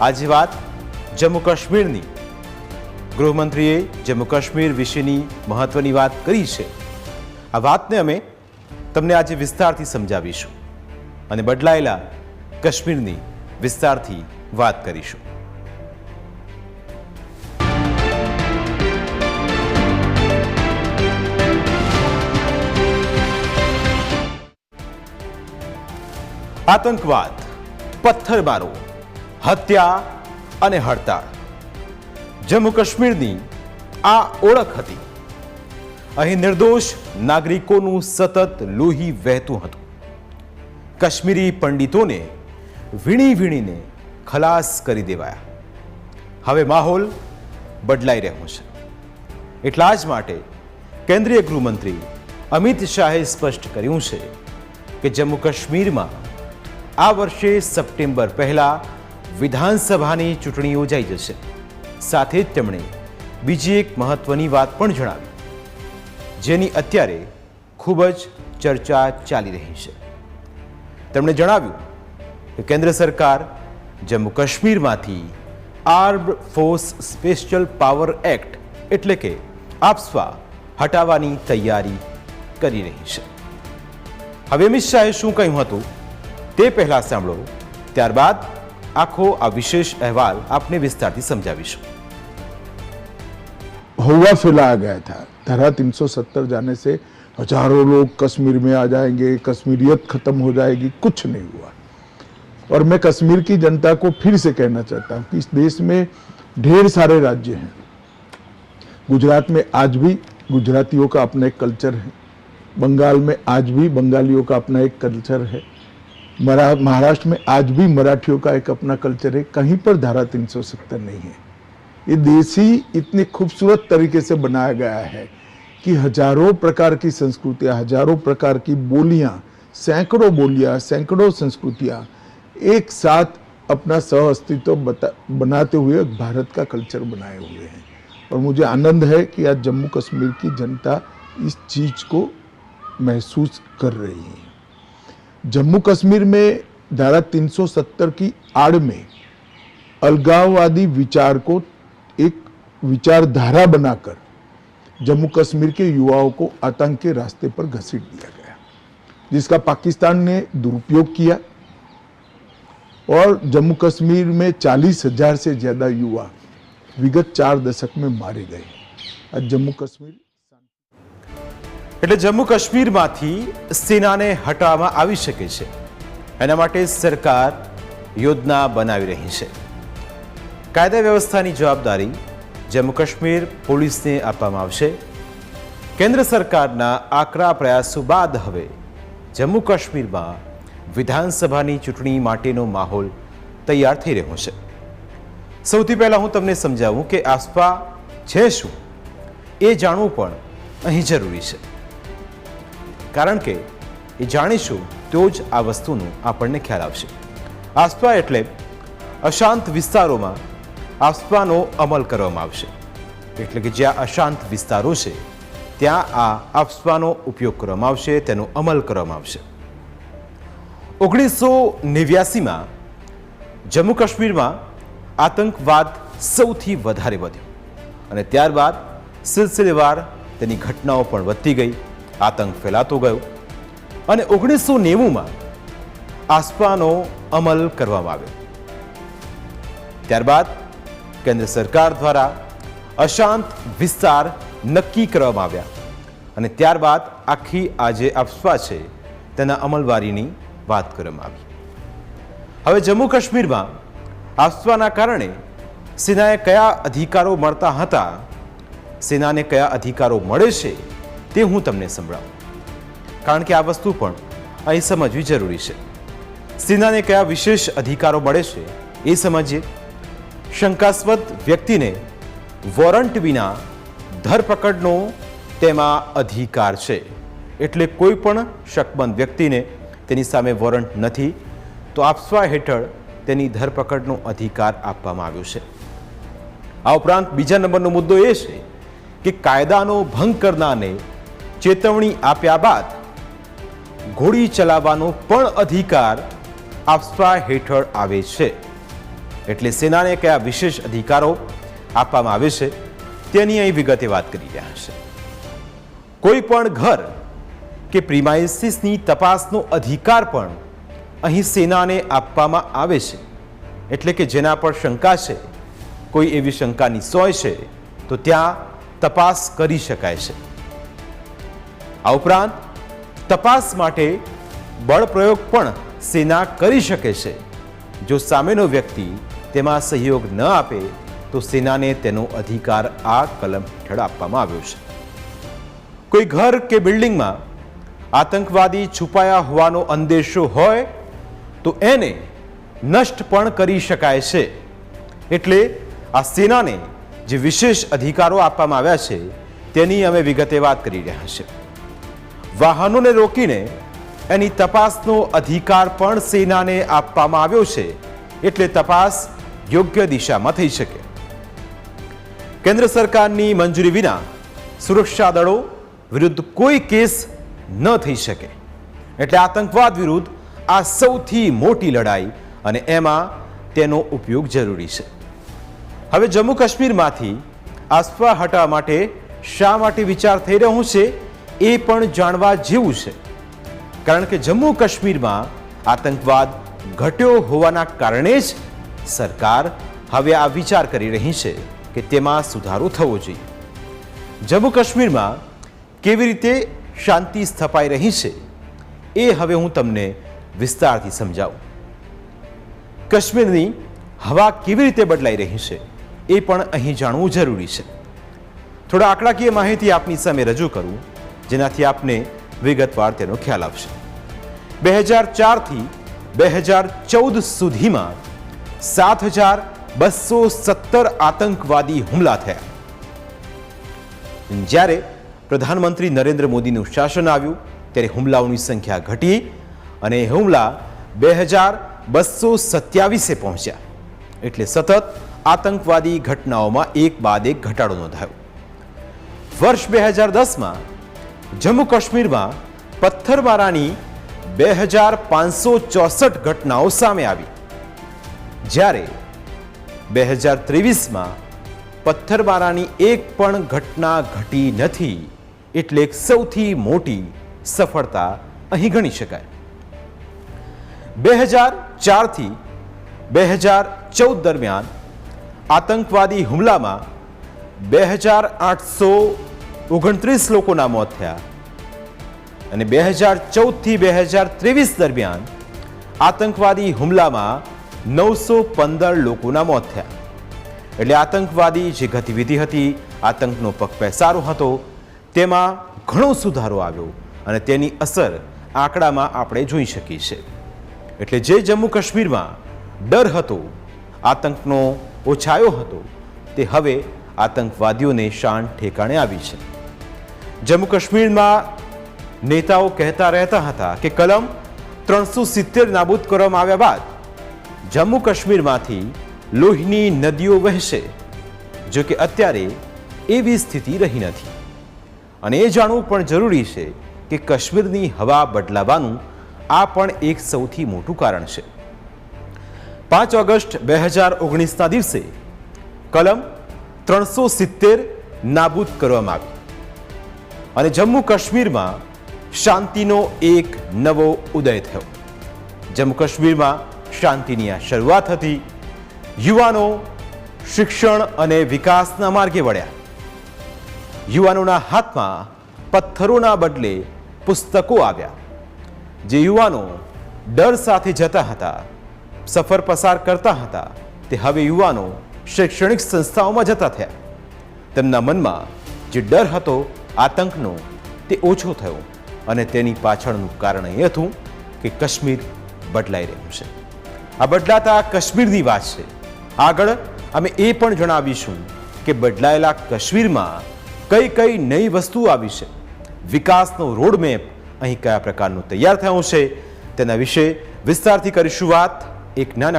આજે વાત જમ્મુ કાશ્મીરની. ગૃહમંત્રીએ જમ્મુ કાશ્મીર વિશેની મહત્વની વાત કરી છે. આ વાતને અમે તમને આજે વિસ્તારથી સમજાવીશું અને બદલાયેલા કાશ્મીરની વિસ્તારથી વાત કરીશું. આતંકવાદ પથ્થરમારો હત્યા અને હડતાળ. જમ્મુ કાશ્મીરની આ ઓળખ હતી. અહીં નિર્દોષ નાગરિકોનું સતત લોહી વહેતું હતું. કાશ્મીરી પંડિતોને વીણી વીણીને ખલાસ કરી દેવાયા. હવે માહોલ બદલાઈ રહ્યો છે. એટલા જ માટે કેન્દ્રીય ગૃહમંત્રી અમિત શાહે સ્પષ્ટ કર્યું છે કે જમ્મુ કાશ્મીરમાં આ વર્ષે સપ્ટેમ્બર પહેલા વિધાનસભાની ચૂંટણી યોજાઈ જશે. સાથે જ તેમણે બીજી એક મહત્વની વાત પણ જણાવી, જેની અત્યારે ખૂબ જ ચર્ચા ચાલી રહી છે. તેમણે જણાવ્યું કે કેન્દ્ર સરકાર Jammu કાશ્મીરમાંથી armed force special power act એટલે કે આપસ્વા હટાવવાની તૈયારી કરી રહી છે. હવે અમિત શાહે શું કહ્યું હતું તે પહેલા સાંભળો, ત્યારબાદ આખો આ વિશેષ અહેવાલ આપને વિસ્તારથી સમજાવીશું हुआ फैलाया गया था धारा 370 जाने से हजारों लोग कश्मीर में आ जाएंगे कश्मीरियत खत्म हो जाएगी कुछ नहीं हुआ और मैं कश्मीर की जनता को फिर से कहना चाहता हूं कि इस देश में ढेर सारे राज्य हैं गुजरात में आज भी गुजरातियों का अपना एक कल्चर है बंगाल में आज भी बंगालियों का अपना एक कल्चर है मरा महाराष्ट्र में आज भी मराठियों का एक अपना कल्चर है, कहीं पर धारा 370 नहीं है। ये देसी इतने खूबसूरत तरीके से बनाया गया है कि हज़ारों प्रकार की संस्कृतियाँ, हज़ारों प्रकार की बोलियाँ, सैकड़ों बोलियाँ, सैकड़ों संस्कृतियाँ एक साथ अपना सह अस्तित्व बनाते हुए भारत का कल्चर बनाए हुए हैं। और मुझे आनंद है कि आज जम्मू कश्मीर की जनता इस चीज़ को महसूस कर रही है। जम्मू कश्मीर में धारा 370 की आड़ में अलगाववादी विचार को एक विचारधारा बनाकर जम्मू कश्मीर के युवाओं को आतंक के रास्ते पर घसीट दिया गया, जिसका पाकिस्तान ने दुरुपयोग किया और जम्मू कश्मीर में चालीस हज़ार से ज़्यादा युवा विगत चार दशक में मारे गए। आज जम्मू कश्मीर એટલે જમ્મુ કાશ્મીરમાંથી સેનાને હટાવવામાં આવી શકે છે. એના માટે સરકાર યોજના બનાવી રહી છે. કાયદા વ્યવસ્થાની જવાબદારી જમ્મુ કાશ્મીર પોલીસને આપવામાં આવશે. કેન્દ્ર સરકારના આકરા પ્રયાસો બાદ હવે જમ્મુ કાશ્મીરમાં વિધાનસભાની ચૂંટણી માટેનો માહોલ તૈયાર થઈ રહ્યો છે. સૌથી પહેલાં હું તમને સમજાવું કે આસપા છે શું? એ જાણવું પણ અહીં જરૂરી છે. કારણ કે એ જાણીશું તો જ આ વસ્તુનું આપણને ખ્યાલ આવશે. આસ્પા એટલે અશાંત વિસ્તારોમાં આસ્પાનો અમલ કરવામાં આવશે. એટલે કે જ્યાં અશાંત વિસ્તારો છે, ત્યાં આ આસ્પાનો ઉપયોગ કરવામાં આવશે, તેનો અમલ કરવામાં આવશે. ઓગણીસો નેવ્યાસીમાં જમ્મુ કાશ્મીરમાં આતંકવાદ સૌથી વધારે વધ્યો. અને ત્યારબાદ સિલસિલેવાર તેની ઘટનાઓ પણ વધતી ગઈ. આતંક ફેલાતો ગયો અને ઓગણીસો નેવુંમાં આસ્પાનો અમલ કરવામાં આવ્યો. ત્યારબાદ કેન્દ્ર સરકાર દ્વારા અશાંત વિસ્તાર નક્કી કરવામાં આવ્યા અને ત્યારબાદ આખી આ જે અફવા છે તેના અમલવારીની વાત કરવામાં આવી. હવે જમ્મુ કાશ્મીરમાં આફવાના કારણે સેનાએ કયા અધિકારો મળતા હતા, સેનાને કયા અધિકારો મળે છે તે હું તમને સંભળાવું. કારણ કે આ વસ્તુ પણ અહીં સમજવી જરૂરી છે. સેનાને કયા વિશેષ અધિકારો મળે છે એ સમજીએ. શંકાસ્પદ વ્યક્તિને વોરંટ વિના ધરપકડનો તેમાં અધિકાર છે. એટલે કોઈ પણ શકમંદ વ્યક્તિને તેની સામે વોરંટ નથી, તો આપસવા હેઠળ તેની ધરપકડનો અધિકાર આપવામાં આવ્યો છે. આ ઉપરાંત બીજા નંબરનો મુદ્દો એ છે કે કાયદાનો ભંગ કરનારને ચેતવણી આપ્યા બાદ ઘોડી ચલાવવાનો પણ અધિકાર આપસ્વા હેઠળ આવે છે. એટલે સેનાને કયા વિશેષ અધિકારો આપવામાં આવે છે, તેની અહીં વિગતે વાત કરી રહ્યા છે. કોઈ પણ ઘર કે પ્રિમાઇસીસની તપાસનો અધિકાર પણ અહીં સેનાને આપવામાં આવે છે. એટલે કે જેના પર શંકા છે, કોઈ એવી શંકાની સોય છે, તો ત્યાં તપાસ કરી શકાય છે. આ ઉપરાંત તપાસ માટે બળ પ્રયોગ પણ સેના કરી શકે છે. જો સામેનો વ્યક્તિ તેમાં સહયોગ ન આપે, તો સેનાને તેનો અધિકાર આ કલમ હેઠળ આપવામાં આવ્યો છે. કોઈ ઘર કે બિલ્ડિંગમાં આતંકવાદી છુપાયા હોવાનો અંદેશો હોય, તો એને નષ્ટ પણ કરી શકાય છે. એટલે આ સેનાને જે વિશેષ અધિકારો આપવામાં આવ્યા છે, તેની અમે વિગતે વાત કરી રહ્યા છે વાહનોને રોકીને એની તપાસનો અધિકાર પણ સેનાને આપવામાં આવ્યો છે. એટલે તપાસ યોગ્ય દિશામાં થઈ શકે. કેન્દ્ર સરકારની મંજૂરી વિના સુરક્ષા દળો વિરુદ્ધ કોઈ કેસ ન થઈ શકે. એટલે આતંકવાદ વિરુદ્ધ આ સૌથી મોટી લડાઈ અને એમાં તેનો ઉપયોગ જરૂરી છે. હવે જમ્મુ કાશ્મીરમાંથી આસવા હટાવવા માટે શા માટે વિચાર થઈ રહ્યો છે? એ પણ જાણવા જેવું છે. કારણ કે જમ્મુ કાશ્મીરમાં આતંકવાદ ઘટ્યો હોવાના કારણે જ સરકાર હવે આ વિચાર કરી રહી છે કે તેમાં સુધારો થવો જોઈએ. જમ્મુ કાશ્મીરમાં કેવી રીતે શાંતિ સ્થપાઈ રહી છે એ હવે હું તમને વિસ્તારથી સમજાવું. કાશ્મીરની હવા કેવી રીતે બદલાઈ રહી છે એ પણ અહીં જાણવું જરૂરી છે. થોડા આંકડાકીય માહિતી આપની સામે રજૂ કરું. જેનાથી આપને વિગતવાર તેનો ખ્યાલ આવશે. બે હજાર ચારથી બે હજાર ચૌદ સુધીમાં સાત હજાર બસો સત્તર આતંકવાદી હુમલા થયા. જ્યારે પ્રધાનમંત્રી નરેન્દ્ર મોદીનું શાસન આવ્યું, ત્યારે હુમલાઓની સંખ્યા ઘટી અને હુમલા બે હજાર બસો સત્યાવીસે પહોંચ્યા. એટલે સતત આતંકવાદી ઘટનાઓમાં એક બાદ એક ઘટાડો નોંધાયો. વર્ષ બે હજાર દસમાં જમ્મુ કાશ્મીરમાં પથ્થરમારાની બે હજાર પાંચસો ચોસઠ ઘટનાઓ સામે આવી. જ્યારે બે હજાર ત્રેવીસમાં પથ્થરમારાની એક પણ ઘટના ઘટી નથી એટલે સૌથી મોટી સફળતા અહીં ગણી શકાય. બે હજાર ચારથી બે હજાર ચૌદ દરમિયાન આતંકવાદી હુમલામાં બે હજાર આઠસો ઓગણત્રીસ લોકોના મોત થયા. અને બે હજાર ચૌદથી બે હજાર ત્રેવીસ દરમિયાન આતંકવાદી હુમલામાં નવસો પંદર લોકોના મોત થયા. એટલે આતંકવાદી જે ગતિવિધિ હતી, આતંકનો પગ પેસારો હતો, તેમાં ઘણો સુધારો આવ્યો અને તેની અસર આંકડામાં આપણે જોઈ શકીએ છીએ. એટલે જે જમ્મુ કાશ્મીરમાં ડર હતો, આતંકનો ઓછાયો હતો, તે હવે આતંકવાદીઓને શાન ઠેકાણે આવી છે. જમ્મુ કાશ્મીરમાં નેતાઓ કહેતા રહેતા હતા કે કલમ ત્રણસો સિત્તેર નાબૂદ કરવામાં આવ્યા બાદ જમ્મુ કાશ્મીરમાંથી લોહીની નદીઓ વહેશે, જો કે અત્યારે એવી સ્થિતિ રહી નથી. અને એ જાણવું પણ જરૂરી છે કે કાશ્મીરની હવા બદલાવાનું આ પણ એક સૌથી મોટું કારણ છે. પાંચ ઓગસ્ટ બે હજાર ઓગણીસના દિવસે કલમ ત્રણસો સિત્તેર નાબૂદ કરવામાં આવી અને જમ્મુ કાશ્મીરમાં શાંતિનો એક નવો ઉદય થયો. જમ્મુ કાશ્મીરમાં શાંતિની આ શરૂઆત હતી. યુવાનો શિક્ષણ અને વિકાસના માર્ગે વળ્યા. યુવાનોના હાથમાં પથ્થરોના બદલે પુસ્તકો આવ્યા. જે યુવાનો ડર સાથે જતા હતા, સફર પસાર કરતા હતા, તે હવે યુવાનો શૈક્ષણિક સંસ્થાઓમાં જતા થયા. તેમના મનમાં જે ડર હતો આતંકનો તે ઓછો થયો અને તેની પાછળનું કારણ એ હતું કે કાશ્મીર બદલાઈ રહ્યું છે. આ બદલાતા કાશ્મીરની વાત છે. આગળ અમે એ પણ જણાવીશું કે બદલાયેલા કાશ્મીરમાં કઈ કઈ નવી વસ્તુ આવી છે. વિકાસનો રોડમેપ અહીં કયા પ્રકારનું તૈયાર થયો છે તેના વિશે વિસ્તારથી કરીશું વાત એક નાનકડા